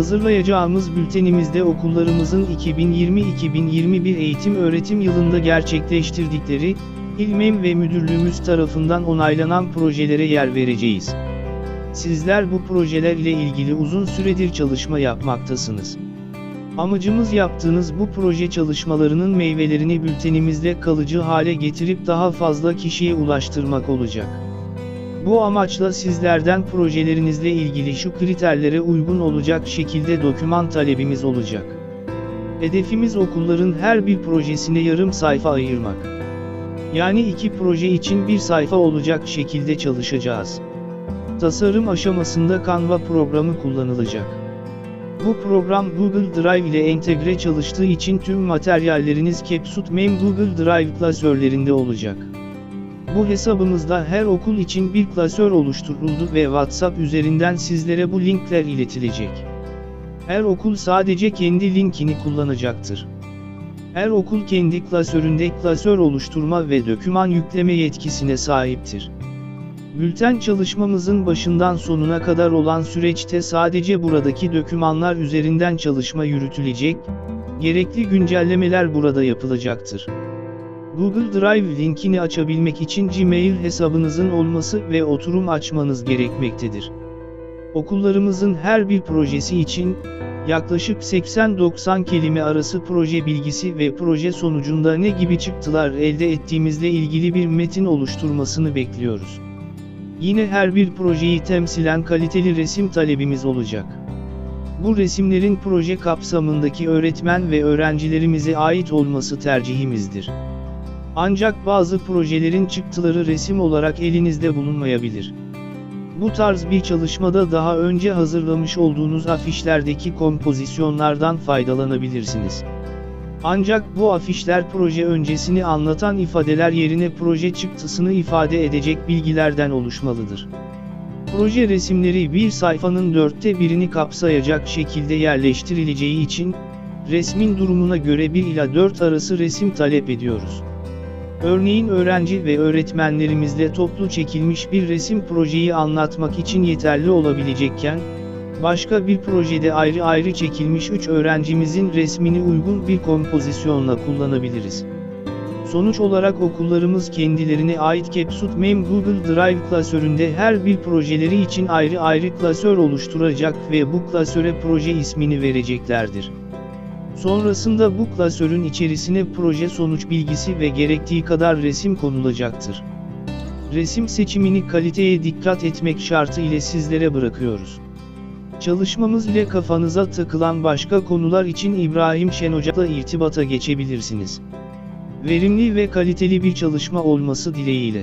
Hazırlayacağımız bültenimizde okullarımızın 2020-2021 eğitim öğretim yılında gerçekleştirdikleri, İlmem ve müdürlüğümüz tarafından onaylanan projelere yer vereceğiz. Sizler bu projeler ile ilgili uzun süredir çalışma yapmaktasınız. Amacımız yaptığınız bu proje çalışmalarının meyvelerini bültenimizde kalıcı hale getirip daha fazla kişiye ulaştırmak olacak. Bu amaçla sizlerden projelerinizle ilgili şu kriterlere uygun olacak şekilde doküman talebimiz olacak. Hedefimiz okulların her bir projesine yarım sayfa ayırmak. Yani iki proje için bir sayfa olacak şekilde çalışacağız. Tasarım aşamasında Canva programı kullanılacak. Bu program Google Drive ile entegre çalıştığı için tüm materyalleriniz Capsut Mem Google Drive klasörlerinde olacak. Bu hesabımızda her okul için bir klasör oluşturuldu ve WhatsApp üzerinden sizlere bu linkler iletilecek. Her okul sadece kendi linkini kullanacaktır. Her okul kendi klasöründe klasör oluşturma ve döküman yükleme yetkisine sahiptir. Bülten çalışmamızın başından sonuna kadar olan süreçte sadece buradaki dökümanlar üzerinden çalışma yürütülecek, gerekli güncellemeler burada yapılacaktır. Google Drive linkini açabilmek için Gmail hesabınızın olması ve oturum açmanız gerekmektedir. Okullarımızın her bir projesi için, yaklaşık 80-90 kelime arası proje bilgisi ve proje sonucunda ne gibi çıktılar elde ettiğimizle ilgili bir metin oluşturmasını bekliyoruz. Yine her bir projeyi temsilen kaliteli resim talebimiz olacak. Bu resimlerin proje kapsamındaki öğretmen ve öğrencilerimize ait olması tercihimizdir. Ancak bazı projelerin çıktıları resim olarak elinizde bulunmayabilir. Bu tarz bir çalışmada daha önce hazırlamış olduğunuz afişlerdeki kompozisyonlardan faydalanabilirsiniz. Ancak bu afişler proje öncesini anlatan ifadeler yerine proje çıktısını ifade edecek bilgilerden oluşmalıdır. Proje resimleri bir sayfanın dörtte birini kapsayacak şekilde yerleştirileceği için, resmin durumuna göre 1 ila 4 arası resim talep ediyoruz. Örneğin öğrenci ve öğretmenlerimizle toplu çekilmiş bir resim projeyi anlatmak için yeterli olabilecekken, başka bir projede ayrı ayrı çekilmiş 3 öğrencimizin resmini uygun bir kompozisyonla kullanabiliriz. Sonuç olarak okullarımız kendilerine ait Capsut Mem Google Drive klasöründe her bir projeleri için ayrı ayrı klasör oluşturacak ve bu klasöre proje ismini vereceklerdir. Sonrasında bu klasörün içerisine proje sonuç bilgisi ve gerektiği kadar resim konulacaktır. Resim seçimini kaliteye dikkat etmek şartı ile sizlere bırakıyoruz. Çalışmamız ile kafanıza takılan başka konular için İbrahim Şen Hoca'la irtibata geçebilirsiniz. Verimli ve kaliteli bir çalışma olması dileğiyle.